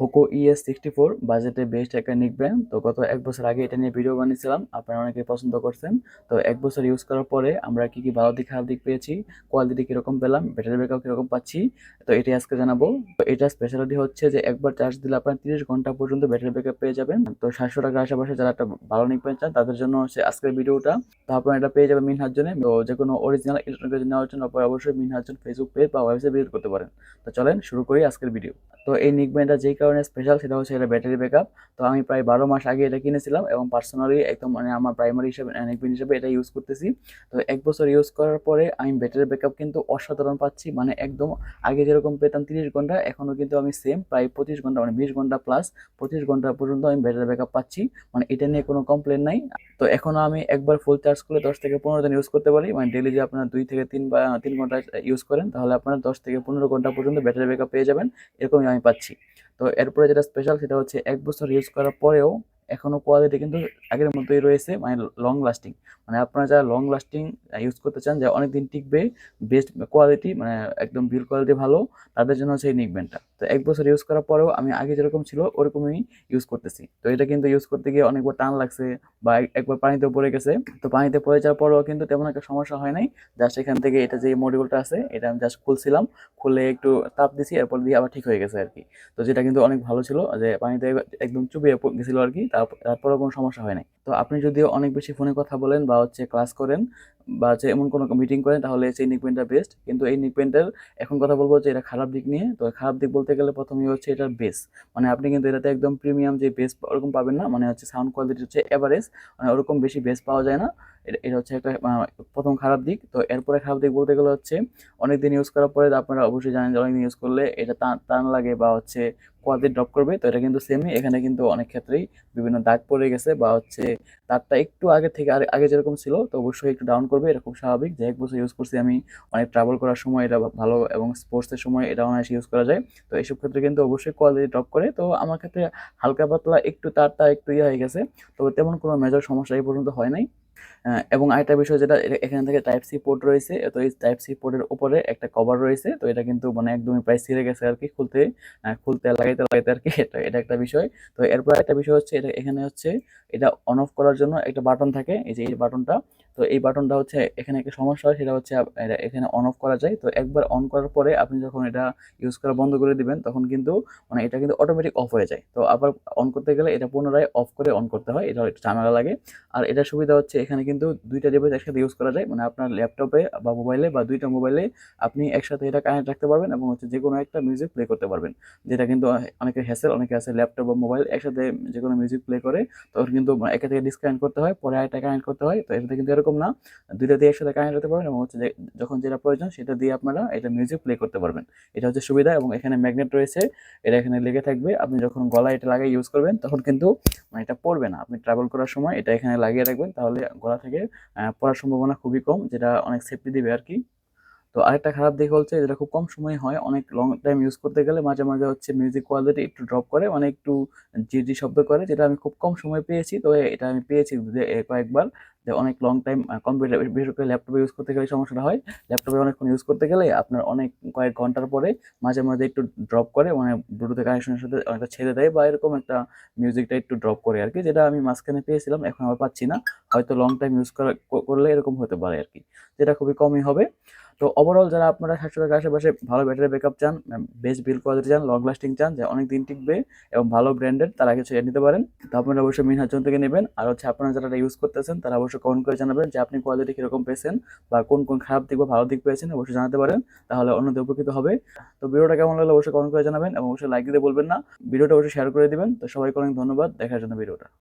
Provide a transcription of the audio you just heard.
Poco ES sixty four বাজেটে best একটা নিক তো গত এক বছর আগে এটা নিয়ে ভিডিও বানিয়েছিলাম। আপনারা অনেকে পছন্দ করছেন। তো এক বছর ইউজ করার পরে আমরা কি কি ভালো দিক, খারাপ দিক পেয়েছি কোয়ালিটি কীরকম পেলাম ব্যাটারি ব্যাকআপ কীরকম পাচ্ছি, তো এটাই আজকে জানাব। তো এটা স্পেশালিটি হচ্ছে যে একবার চার্জ দিলে আপনার তিরিশ ঘণ্টা পর্যন্ত ব্যাটারি ব্যাকআপ পেয়ে যাবেন। তো সাতশো টাকার আশেপাশে যারা একটা ভালো নিক চান, তাদের জন্য হচ্ছে আজকের ভিডিওটা তো আপনারা এটা পেয়ে যাবেন মিনহার জন্য তো যে কোনো অরিজিনাল ইলেকট্রনিক নেওয়ার জন্য আপনারা অবশ্যই মিনহার জন্য ফেসবুক পেজ বা ওয়েবসাইট ভিজিট করতে পারেন। তো চলেন শুরু করি আজকের ভিডিও তো এই নিক যেই কারণে স্পেশাল সেটা হচ্ছে এটা ব্যাটারি ব্যাকআপ তো আমি প্রায় বারো মাস আগে এটা কিনেছিলাম এবং পার্সোনালি একদম মানে আমার প্রাইমারি হিসেবে নিক ব্র্যান্ড হিসেবে এটা ইউজ করতেছি। তো এক বছর ইউজ করার পরে আমি ব্যাটারি ব্যাকআপ কিন্তু অসাধারণ পাচ্ছি। মানে একদম আগে যেরকম পেতাম তিরিশ ঘণ্টা, এখনও কিন্তু আমি সেম প্রায় পঁচিশ ঘণ্টা মানে বিশ ঘণ্টা প্লাস পঁচিশ ঘণ্টা পর্যন্ত আমি ব্যাটারি ব্যাকআপ পাচ্ছি। মানে এটা নিয়ে কোনো কমপ্লেন নাই। তো এখনও আমি একবার ফুল চার্জ করলে দশ থেকে পনেরো দিন ইউজ করতে পারি। মানে ডেলি যে আপনার দুই থেকে তিন বা তিন ঘণ্টা ইউজ করেন, তাহলে আপনার দশ থেকে পনেরো ঘণ্টা পর্যন্ত ব্যাটারি ব্যাকআপ পেয়ে যাবেন। এরকমই আমি পাচ্ছি। তো এরপরে যেটা স্পেশাল সেটা হচ্ছে এক বছর ইউজ করার পরেও এখনও কোয়ালিটি কিন্তু আগের মতোই রয়েছে মানে লং লাস্টিং মানে আপনারা যারা লং লাস্টিং ইউজ করতে চান, যে অনেক দিন টিকবে বেস্ট কোয়ালিটি মানে একদম বিল কোয়ালিটি ভালো, তাদের জন্য হচ্ছে এই নিকব্যান্ডটা তো এক বছর ইউজ করার পরেও আমি আগে যেরকম ছিল, ওরকমই ইউজ করতেছি। তো এটা কিন্তু ইউজ করতে গিয়ে অনেকবার টান লাগছে বা একবার পানিতে পড়ে গেছে। তো পানিতে পড়ে যাওয়ার পরেও কিন্তু তেমন একটা সমস্যা হয় নাই। জাস্ট এখান থেকে এটা যে মডিউলটা আছে, এটা আমি জাস্ট খুলছিলাম, খুলে একটু তাপ দিছি, এরপর দিয়ে আবার ঠিক হয়ে গেছে আর কি। তো যেটা কিন্তু অনেক ভালো ছিল, যে পানিতে একদম চুবিয়ে গেছিল আর কি তারপরেও কোনো সমস্যা হয় নাই। তো আপনি যদি অনেক বেশি ফোনে কথা বলেন বা হচ্ছে ক্লাস করেন বা হচ্ছে এমন কোনো মিটিং করেন, তাহলে সেই নিকপেনটা বেস্ট কিন্তু এই নিকপেনটার এখন কথা বলব যে এটা খারাপ দিক নিয়ে। তো খারাপ দিক বলতে গেলে প্রথমেই হচ্ছে এটার বেস মানে আপনি কিন্তু এটাতে একদম প্রিমিয়াম যে বেস ওরকম পাবেন না। মানে হচ্ছে সাউন্ড কোয়ালিটি হচ্ছে অ্যাভারেজ মানে ওরকম বেশি বেস পাওয়া যায় না। এটা হচ্ছে একটা প্রথম খারাপ দিক। তো এরপরে খারাপ দিক বলতে গেলে হচ্ছে অনেক দিন ইউজ করার পরে আপনারা অবশ্যই জানেন যে অনেকদিন ইউজ করলে এটা টান লাগে বা হচ্ছে কোয়ালিটি ড্রপ করবে। তো এটা কিন্তু সেমই এখানে কিন্তু অনেক ক্ষেত্রেই বিভিন্ন দাগ পড়ে গেছে বা হচ্ছে তারটা একটু আগে থেকে, আগে যেরকম ছিল, তো অবশ্যই একটু ডাউন করবে। এটা খুব স্বাভাবিক। যে এক বছর ইউজ করছি আমি, অনেক ট্রাভেল করার সময় এটা ভালো এবং স্পোর্টসের সময় এটা অনায়াসে ইউজ করা যায়। তো এইসব ক্ষেত্রে কিন্তু অবশ্যই কোয়ালিটি ড্রপ করে। তো আমার ক্ষেত্রে হালকা পাতলা একটু তারটা একটু ইয়ে হয়ে গেছে। তো তেমন কোনো মেজর সমস্যা এই পর্যন্ত হয় নাই। এবং আরেকটা বিষয় যেটা এখান থেকে টাইপ সি পোর্ট রয়েছে, তো এই টাইপ সি পোর্টের উপরে একটা কভার রয়েছে, তো এটা কিন্তু মানে একদমই প্রায় সিরে গেছে আর কি খুলতে খুলতে, লাগাইতে লাগাইতে আর কি এটা এটা একটা বিষয়। তো এরপর একটা বিষয় হচ্ছে, এটা এখানে হচ্ছে, এটা অন অফ করার জন্য একটা বাটন থাকে, এই যে এই বাটনটা তো এই বাটনটা হচ্ছে এখানে একটা সমস্যা হয়, সেটা হচ্ছে এখানে অন অফ করা যায়। তো একবার অন করার পরে আপনি যখন এটা ইউজ করা বন্ধ করে দিবেন, তখন কিন্তু মানে এটা কিন্তু অটোমেটিক অফ হয়ে যায়। তো আবার অন করতে গেলে এটা পুনরায় অফ করে অন করতে হয় এটা একটু ঝামেলা লাগে। আর এটার সুবিধা হচ্ছে এখানে কিন্তু দুইটা ডিভাইস একসাথে ইউজ করা যায়। মানে আপনার ল্যাপটপে বা মোবাইলে বা দুইটা মোবাইলে আপনি একসাথে এটা কানেক্ট রাখতে পারবেন এবং হচ্ছে যে কোনো একটা মিউজিক প্লে করতে পারবেন। যেটা কিন্তু অনেকে হ্যাসেল অনেকে আছে ল্যাপটপ বা মোবাইল একসাথে যে কোনো মিউজিক প্লে করে, তখন কিন্তু একে থেকে ডিসকানেক্ট করতে হয়, পরে আরেকটা কানেক্ট করতে হয়। তো এটাতে কিন্তু এরকম না। দুইটা দিয়ে একসাথে কানেক্ট করতে পারবেন এবং হচ্ছে যখন যেটা প্রয়োজন সেটা দিয়ে আপনারা এটা মিউজিক প্লে করতে পারবেন। এটা হচ্ছে সুবিধা এবং এখানে ম্যাগনেট রয়েছে, এটা এখানে লেগে থাকবে। আপনি যখন গলায় এটা লাগিয়ে ইউজ করবেন তখন কিন্তু মানে এটা পড়বে না। আপনি ট্রাভেল করার সময় এটা এখানে লাগিয়ে রাখবেন, তাহলে গলা থেকে পড়ার সম্ভাবনা খুবই কম, যেটা অনেক সেফটি দেবে আর কি তো আরেকটা খারাপ দিক হচ্ছে, যেটা খুব কম সময় হয়, অনেক লং টাইম ইউজ করতে গেলে মাঝে মাঝে হচ্ছে মিউজিক কোয়ালিটি একটু ড্রপ করে মানে একটু জি জি শব্দ করে, যেটা আমি খুব কম সময় পেয়েছি। তো এটা আমি পেয়েছি কয়েকবার যে অনেক লং টাইম কম্পিউটার বিশেষ করে ল্যাপটপে ইউজ করতে গেলে সমস্যাটা হয়। ল্যাপটপে অনেকক্ষণ ইউজ করতে গেলে আপনার অনেক, কয়েক ঘণ্টার পরে মাঝে মাঝে একটু ড্রপ করে মানে ব্লুটুথ কানেকশনের সাথে অনেকটা ছেড়ে দেয় বা এরকম একটা মিউজিকটা একটু ড্রপ করে আর কি যেটা আমি মাঝখানে পেয়েছিলাম, এখন আবার পাচ্ছি না। হয়তো লং টাইম ইউজ করলে এরকম হতে পারে আর কি যেটা খুবই কমই হবে। তো ওভারঅল যারা আপনারা সাতশো টাকার আশেপাশে ভালো ব্যাটারি ব্যাকআপ চান বেস্ট বিল কোয়ালিটি চান লং লাস্টিং চান, যে অনেক দিন টিকবে এবং ভালো ব্র্যান্ডেড তারা কিছু নিতে পারেন। তো আপনারা অবশ্যই মিনহাজন থেকে নেবেন। আর হচ্ছে আপনারা যারা ইউজ করতেছেন, তারা অবশ্যই কমেন্ট করে জানাবেন যে আপনি কোয়ালিটি কীরকম পেয়েছেন বা কোন কোন খারাপ দিক বা ভালো দিক পেয়েছেন, অবশ্যই জানাতে পারেন। তাহলে অন্যদের উপকৃত হবে। তো ভিডিওটা কেমন লাগলে অবশ্যই কমেন্ট করে জানাবেন এবং অবশ্যই লাইক দিতে বলবেন না। ভিডিওটা অবশ্যই শেয়ার করে দিবেন। তো সবাইকে অনেক ধন্যবাদ। দেখার জন্য ভিডিওটা।